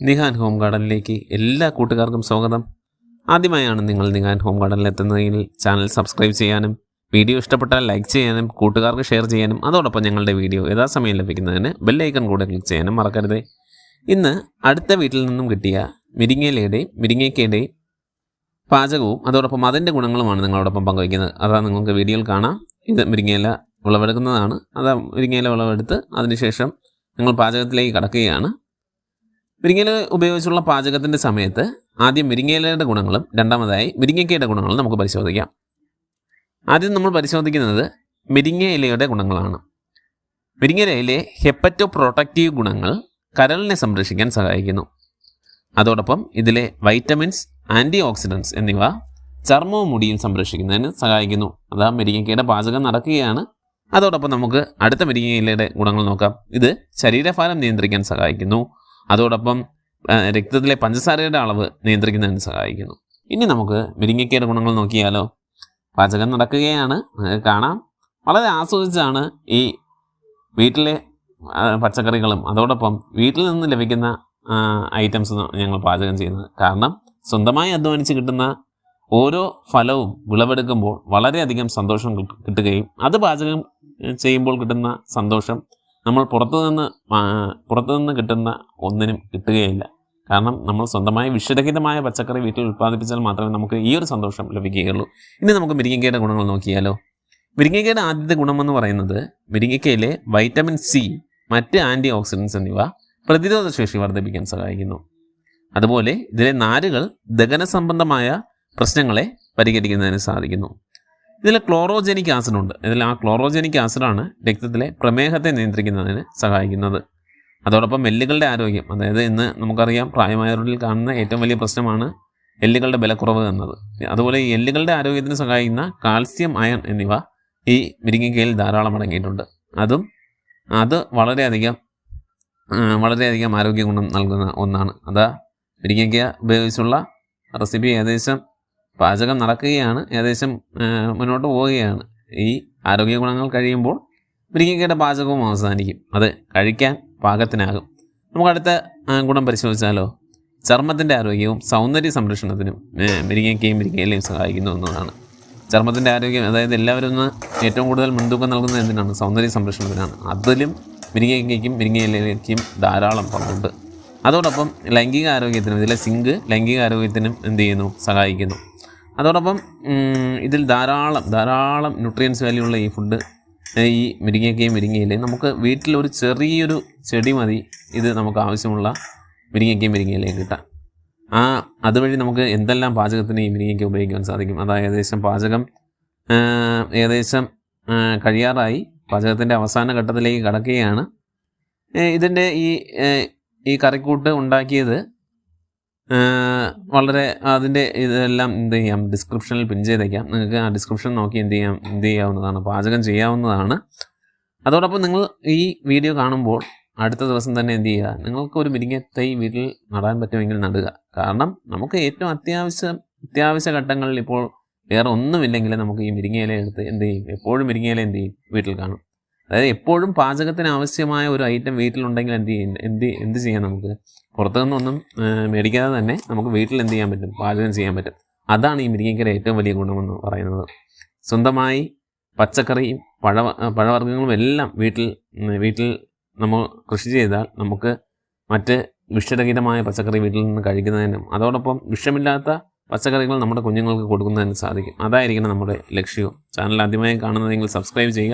നിഹാൻ home ഗാർഡനിലേക്ക് എല്ലാ കൂട്ടുകാർക്കും സ്വാഗതം. ആദ്യമായാണ് നിങ്ങൾ നിഹാൻ ഹോം ഗാർഡനിൽ എത്തുന്നതെങ്കിൽ ചാനൽ സബ്സ്ക്രൈബ് ചെയ്യാനും വീഡിയോ ഇഷ്ടപ്പെട്ടാൽ ലൈക്ക് ചെയ്യാനും കൂട്ടുകാർക്ക് ഷെയർ ചെയ്യാനും അതോടൊപ്പം ഞങ്ങളുടെ വീഡിയോ യഥാസമയം ലഭിക്കുന്നതിന് ബെല്ലൈക്കൺ കൂടെ ക്ലിക്ക് ചെയ്യാനും മറക്കരുത്. ഇന്ന് അടുത്ത വീട്ടിൽ നിന്നും കിട്ടിയ മിരിങ്ങയിലയുടെയും മിരിങ്ങയ്ക്കയുടെയും പാചകവും അതോടൊപ്പം അതിന്റെ ഗുണങ്ങളുമാണ് നിങ്ങളോടൊപ്പം പങ്കുവയ്ക്കുന്നത്. അതാ നിങ്ങൾക്ക് വീഡിയോയിൽ കാണാം. ഇത് മിരിങ്ങയില വിളവെടുക്കുന്നതാണ്. അതാ മിരിങ്ങയില വിളവെടുത്ത് അതിനുശേഷം നിങ്ങൾ പാചകത്തിലേക്ക് കടക്കുകയാണ്. മുരിങ്ങയില ഉപയോഗിച്ചുള്ള പാചകത്തിന്റെ സമയത്ത് ആദ്യം മുരിങ്ങയിലയുടെ ഗുണങ്ങളും രണ്ടാമതായി മുരിങ്ങയ്ക്കയുടെ ഗുണങ്ങളും നമുക്ക് പരിശോധിക്കാം. ആദ്യം നമ്മൾ പരിശോധിക്കുന്നത് മുരിങ്ങ ഇലയുടെ ഗുണങ്ങളാണ്. മുരിങ്ങയിലയിലെ ഹെപ്പറ്റോ പ്രൊട്ടക്റ്റീവ് ഗുണങ്ങൾ കരളിനെ സംരക്ഷിക്കാൻ സഹായിക്കുന്നു. അതോടൊപ്പം ഇതിലെ വൈറ്റമിൻസ് ആന്റി ഓക്സിഡൻസ് എന്നിവ ചർമ്മവും മുടിയും സംരക്ഷിക്കുന്നതിന് സഹായിക്കുന്നു. അതാ മുരിങ്ങയ്ക്കയുടെ പാചകം നടക്കുകയാണ്. അതോടൊപ്പം നമുക്ക് അടുത്ത മുരിങ്ങയിലയുടെ ഗുണങ്ങൾ നോക്കാം. ഇത് ശരീരഭാരം നിയന്ത്രിക്കാൻ സഹായിക്കുന്നു. അതോടൊപ്പം രക്തത്തിലെ പഞ്ചസാരയുടെ അളവ് നിയന്ത്രിക്കുന്നതിന് സഹായിക്കുന്നു. ഇനി നമുക്ക് മുരിങ്ങയ്ക്കയുടെ ഗുണങ്ങൾ നോക്കിയാലോ. പാചകം നടക്കുകയാണ്. കാണാം. വളരെ ആസ്വദിച്ചാണ് ഈ വീട്ടിലെ പച്ചക്കറികളും അതോടൊപ്പം വീട്ടിൽ നിന്ന് ലഭിക്കുന്ന ഐറ്റംസ് ഞങ്ങൾ പാചകം ചെയ്യുന്നത്. കാരണം സ്വന്തമായി അധ്വാനിച്ച് കിട്ടുന്ന ഓരോ ഫലവും വിളവെടുക്കുമ്പോൾ വളരെയധികം സന്തോഷം കിട്ടുകയും അത് പാചകം ചെയ്യുമ്പോൾ കിട്ടുന്ന സന്തോഷം നമ്മൾ പുറത്തു നിന്ന് പുറത്തു നിന്ന് കിട്ടുന്ന ഒന്നിനും കിട്ടുകയില്ല. കാരണം നമ്മൾ സ്വന്തമായി വിഷരഹിതമായ പച്ചക്കറി വീട്ടിൽ ഉൽപ്പാദിപ്പിച്ചാൽ മാത്രമേ നമുക്ക് ഈ ഒരു സന്തോഷം ലഭിക്കുകയുള്ളൂ. ഇനി നമുക്ക് മുരിങ്ങയ്ക്കയുടെ ഗുണങ്ങൾ നോക്കിയാലോ? മുരിങ്ങയ്ക്കയുടെ ആദ്യത്തെ ഗുണമെന്ന് പറയുന്നത് മുരിങ്ങയ്ക്കയിലെ വൈറ്റമിൻ സി മറ്റ് ആന്റി ഓക്സിഡൻസ് എന്നിവ പ്രതിരോധ ശേഷി വർദ്ധിപ്പിക്കാൻ സഹായിക്കുന്നു. അതുപോലെ ഇതിലെ നാരുകൾ ദഹന സംബന്ധമായ പ്രശ്നങ്ങളെ പരിഹരിക്കുന്നതിന് സാധിക്കുന്നു. ഇതിൽ ക്ലോറോജനിക് ആസിഡ് ഉണ്ട്. ഇതിൽ ആ ക്ലോറോജനിക് ആസിഡാണ് രക്തത്തിലെ പ്രമേഹത്തെ നിയന്ത്രിക്കുന്നതിന് സഹായിക്കുന്നത്. അതോടൊപ്പം എല്ലുകളുടെ ആരോഗ്യം. അതായത് ഇന്ന് നമുക്കറിയാം പ്രായമായവരിൽ കാണുന്ന ഏറ്റവും വലിയ പ്രശ്നമാണ് എല്ലുകളുടെ ബലക്കുറവ് എന്നത്. അതുപോലെ ഈ എല്ലുകളുടെ ആരോഗ്യത്തിന് സഹായിക്കുന്ന കാൽസ്യം അയൺ എന്നിവ ഈ മുരിങ്ങയ്ക്കയിൽ ധാരാളം അടങ്ങിയിട്ടുണ്ട്. അതും അത് വളരെയധികം വളരെയധികം ആരോഗ്യ ഗുണം നൽകുന്ന ഒന്നാണ്. അതാ മുരിങ്ങയ്ക്ക ഉപയോഗിച്ചുള്ള റെസിപ്പി ഏകദേശം പാചകം നടക്കുകയാണ് ഏകദേശം മുന്നോട്ട് പോവുകയാണ്. ഈ ആരോഗ്യ ഗുണങ്ങൾ കഴിയുമ്പോൾ മുരിങ്ങയ്ക്കയുടെ പാചകവും അവസാനിക്കും. അത് കഴിക്കാൻ പാകത്തിനാകും. നമുക്ക് അടുത്ത ഗുണം പരിശോധിച്ചാലോ? ചർമ്മത്തിന്റെ ആരോഗ്യവും സൗന്ദര്യ സംരക്ഷണത്തിനും മിരിങ്ങയ്ക്കയും മുരിങ്ങയിലയും സഹായിക്കുന്നു എന്നതാണ്. ചർമ്മത്തിന്റെ ആരോഗ്യം അതായത് എല്ലാവരും ഒന്ന് ഏറ്റവും കൂടുതൽ മുൻതൂക്കം നൽകുന്നത് എന്തിനാണ്? സൗന്ദര്യ സംരക്ഷണത്തിനാണ്. അതിലും മിരിങ്ങയ്ക്കും മിരിങ്ങയിലേക്കും ധാരാളം പങ്കുണ്ട്. അതോടൊപ്പം ലൈംഗിക ആരോഗ്യത്തിനും ഇതിലെ സിങ്ക് ലൈംഗിക ആരോഗ്യത്തിനും എന്ത് ചെയ്യുന്നു? സഹായിക്കുന്നു. അതോടൊപ്പം ഇതിൽ ധാരാളം ധാരാളം ന്യൂട്രിയൻസ് വാല്യൂ ഉള്ള ഈ ഫുഡ് ഈ മുരിങ്ങയ്ക്കയും മുരിങ്ങയിലയും നമുക്ക് വീട്ടിൽ ഒരു ചെറിയൊരു ചെടി മതി. ഇത് നമുക്ക് ആവശ്യമുള്ള മുരിങ്ങയ്ക്കയും മുരിങ്ങയിലയും കിട്ടാൻ ആ അതുവഴി നമുക്ക് എന്തെല്ലാം പാചകത്തിന് ഈ മുരിങ്ങയ്ക്ക ഉപയോഗിക്കാൻ സാധിക്കും? അതായത് ഏകദേശം പാചകം ഏകദേശം കഴിയാറായി. പാചകത്തിന്റെ അവസാന ഘട്ടത്തിലേക്ക് കടക്കുകയാണ്. ഇതിന്റെ ഈ ഈ കറിക്കൂട്ട് ഉണ്ടാക്കിയത് വളരെ അതിന്റെ ഇതെല്ലാം എന്ത് ചെയ്യാം? ഡിസ്ക്രിപ്ഷനിൽ പിൻ ചെയ്തേക്കാം. നിങ്ങൾക്ക് ആ ഡിസ്ക്രിപ്ഷൻ നോക്കി എന്ത് ചെയ്യാം? എന്ത് ചെയ്യാവുന്നതാണ്. പാചകം ചെയ്യാവുന്നതാണ്. അതോടൊപ്പം നിങ്ങൾ ഈ വീഡിയോ കാണുമ്പോൾ അടുത്ത ദിവസം തന്നെ എന്ത് ചെയ്യുക? നിങ്ങൾക്ക് ഒരു മുരിങ്ങ തൈ വീട്ടിൽ നടാൻ പറ്റുമെങ്കിൽ നടുക. കാരണം നമുക്ക് ഏറ്റവും അത്യാവശ്യം അത്യാവശ്യ ഘട്ടങ്ങളിൽ ഇപ്പോൾ വേറെ ഒന്നുമില്ലെങ്കിൽ നമുക്ക് ഈ മുരിങ്ങയില എടുത്ത് എന്ത് ചെയ്യും? എപ്പോഴും മുരിങ്ങയില എന്ത് ചെയ്യും? വീട്ടിൽ കാണും. അതായത് എപ്പോഴും പാചകത്തിന് ആവശ്യമായ ഒരു ഐറ്റം വീട്ടിലുണ്ടെങ്കിൽ എന്ത് എന്ത് എന്ത് ചെയ്യാം നമുക്ക്? പുറത്തു നിന്നൊന്നും മേടിക്കാതെ തന്നെ നമുക്ക് വീട്ടിൽ എന്ത് ചെയ്യാൻ പറ്റും? പാചകം ചെയ്യാൻ പറ്റും. അതാണ് ഈ മുരിങ്ങയ്ക്കയുടെ ഏറ്റവും വലിയ ഗുണമെന്ന് പറയുന്നത്. സ്വന്തമായി പച്ചക്കറിയും പഴ പഴവർഗങ്ങളും എല്ലാം വീട്ടിൽ വീട്ടിൽ നമ്മൾ കൃഷി ചെയ്താൽ നമുക്ക് മറ്റ് വിഷരഹിതമായ പച്ചക്കറി വീട്ടിൽ നിന്ന് കഴിക്കുന്നതിനും അതോടൊപ്പം വിഷമില്ലാത്ത പച്ചക്കറികൾ നമ്മുടെ കുഞ്ഞുങ്ങൾക്ക് കൊടുക്കുന്നതിന് സാധിക്കും. അതായിരിക്കണം നമ്മുടെ ലക്ഷ്യവും ചാനൽ ആദ്യമായി കാണുന്നതെങ്കിൽ സബ്സ്ക്രൈബ് ചെയ്യുക.